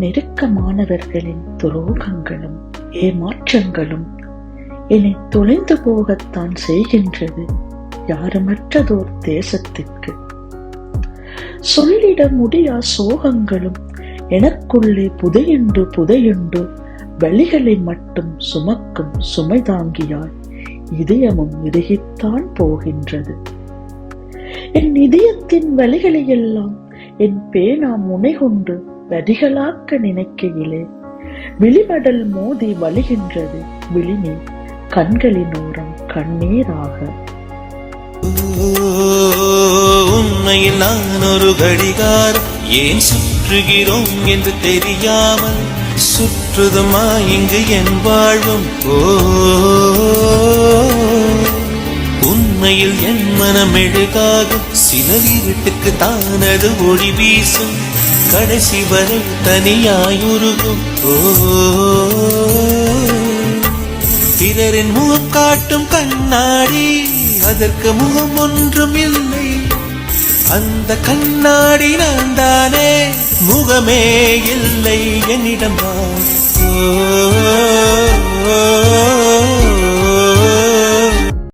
நெருக்கமானவர்களின் துரோகங்களும் ஏமாற்றங்களும் என்னை தொலைந்து போகத்தான் செய்கின்றது யாருமற்றதோர் தேசத்திற்கு. சொல்லிட முடியா சோகங்களும் எனக்குள்ளே புதையுண்டு புதையுண்டு வழிகளை மட்டும் சுமக்கும் சுமைதாங்கியாய் இதயமும் இறுகித்தான் போகின்றது. என் இதயத்தின் வழிகளை எல்லாம் என் பேனா முனை கொண்டு நதிகளாக்க நினைக்கையிலே விழிமடல் மோதி வழிகின்றது விழிநீர் கண்களின் ஓரம் கண்ணீராக. உண்மையில் நான் ஒரு கடிகாரம் ஏன் சுற்றுகிறோம் என்று தெரியாமல் சுற்றுதுமா இங்கு என் வாழ்வும். ஓ உண்மையில் என் மனம் எழுகாகும் சில இருட்டுக்கு தானது ஒளி வீசும். கடைசி வரை தனியாயுருகும். ஓ. பிறரின் முகம் காட்டும் கண்ணாடி அதற்கு முகம் ஒன்றும் இல்லை. அந்த கண்ணாடி நான் தானே முகமே இல்லை என்னிடம் ஓ,